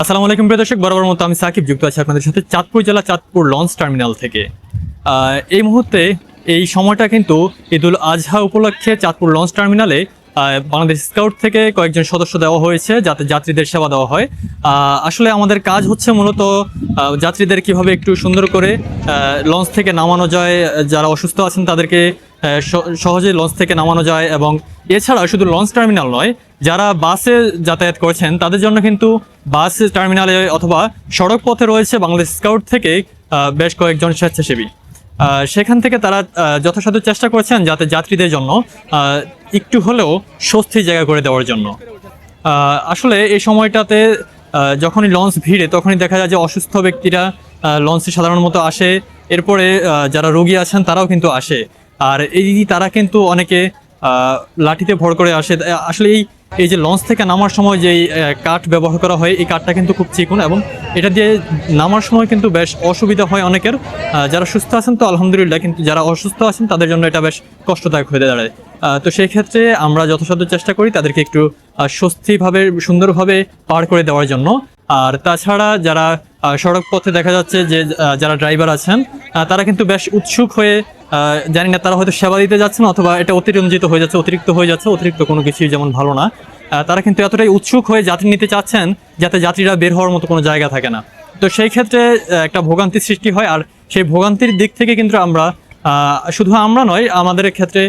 আসসালামু আলাইকুম প্রিয় দর্শক, বরাবর মতো আমি সাকিব, যুক্ত আছি আপনাদের সাথে চাঁদপুর জেলা চাঁদপুর লঞ্চ টার্মিনাল থেকে। এই মুহূর্তে এই সময়টা কিন্তু ঈদুল আজহা উপলক্ষে চাঁদপুর লঞ্চ টার্মিনালে বাংলাদেশ স্কাউট থেকে কয়েকজন সদস্য দেওয়া হয়েছে, যাতে যাত্রীদের সেবা দেওয়া হয়। আসলে আমাদের কাজ হচ্ছে মূলত যাত্রীদের কীভাবে একটু সুন্দর করে লঞ্চ থেকে নামানো যায়, যারা অসুস্থ আছেন তাদেরকে সহজে লঞ্চ থেকে নামানো যায় এবং এছাড়া শুধু লঞ্চ টার্মিনাল নয়, যারা বাসে যাতায়াত করছেন, তাদের জন্য কিন্তু বাস টার্মিনালে অথবা সড়ক পথে রয়েছে বাংলাদেশ স্কাউট থেকে বেশ কয়েকজন স্বেচ্ছাসেবী। সেখান থেকে তারা যথাসাধ্য চেষ্টা করছেন যাতে যাত্রীদের জন্য একটু হলেও স্বস্তির জায়গা করে দেওয়ার জন্য। আসলে এই সময়টাতে যখনই লঞ্চ ভিড়ে, তখনই দেখা যায় যে অসুস্থ ব্যক্তিরা লঞ্চে সাধারণ মতো আসে। এরপরে যারা রোগী আছেন, তারাও কিন্তু আসে। আর এই তারা কিন্তু অনেকে লাঠিতে ভর করে আসে। আসলে এই এই যে লঞ্চ থেকে নামার সময় যে কাঠ ব্যবহার করা হয়, এই কাঠটা কিন্তু খুব চিকুন এবং এটা দিয়ে নামার সময় কিন্তু বেশ অসুবিধা হয় অনেকের। যারা সুস্থ আছেন তো আলহামদুলিল্লাহ, কিন্তু যারা অসুস্থ আছেন তাদের জন্য এটা বেশ কষ্টদায়ক হয়ে দাঁড়ায়। তো সেই ক্ষেত্রে আমরা যথাসাধ্য চেষ্টা করি তাদেরকে একটু স্বস্তিভাবে, সুন্দরভাবে পার করে দেওয়ার জন্য। আর তাছাড়া যারা সড়ক পথে দেখা যাচ্ছে যে যারা ড্রাইভার আছেন তারা কিন্তু বেশ উৎসুক হয়ে জানি না তারা হয়তো সেবা দিতে যাচ্ছেন অথবা এটা অতিরঞ্জিত হয়ে যাচ্ছে, অতিরিক্ত হয়ে যাচ্ছে, অতিরিক্ত কোনো কিছুই যেমন ভালো না। তারা কিন্তু এতটাই উৎসুক হয়ে যাত্রী নিতে চাচ্ছেন যাতে যাত্রীরা বের হওয়ার মতো কোনো জায়গা থাকে না। তো সেই ক্ষেত্রে একটা ভোগান্তির সৃষ্টি হয় আর সেই ভোগান্তির দিক থেকে কিন্তু আমরা শুধু আমরা নয়, আমাদের ক্ষেত্রে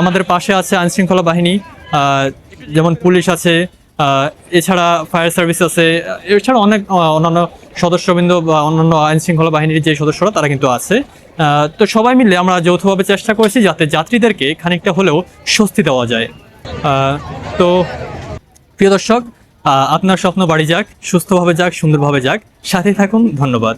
আমাদের পাশে আছে আইনশৃঙ্খলা বাহিনী যেমন পুলিশ আছে এছাড়া ফায়ার সার্ভিস আছে, এছাড়া অনেক অন্যান্য সদস্যবৃন্দ বা অন্যান্য আইন শৃঙ্খলা বাহিনীর যে সদস্যরা, তারা কিন্তু আছে। তো সবাই মিলে আমরা যৌথভাবে চেষ্টা করেছি যাতে যাত্রীদেরকে খানিকটা হলেও স্বস্তি দেওয়া যায়। তো প্রিয় দর্শক আপনার স্বপ্ন বাড়ি যাক, সুস্থভাবে যাক, সুন্দরভাবে যাক। সাথে থাকুন, ধন্যবাদ।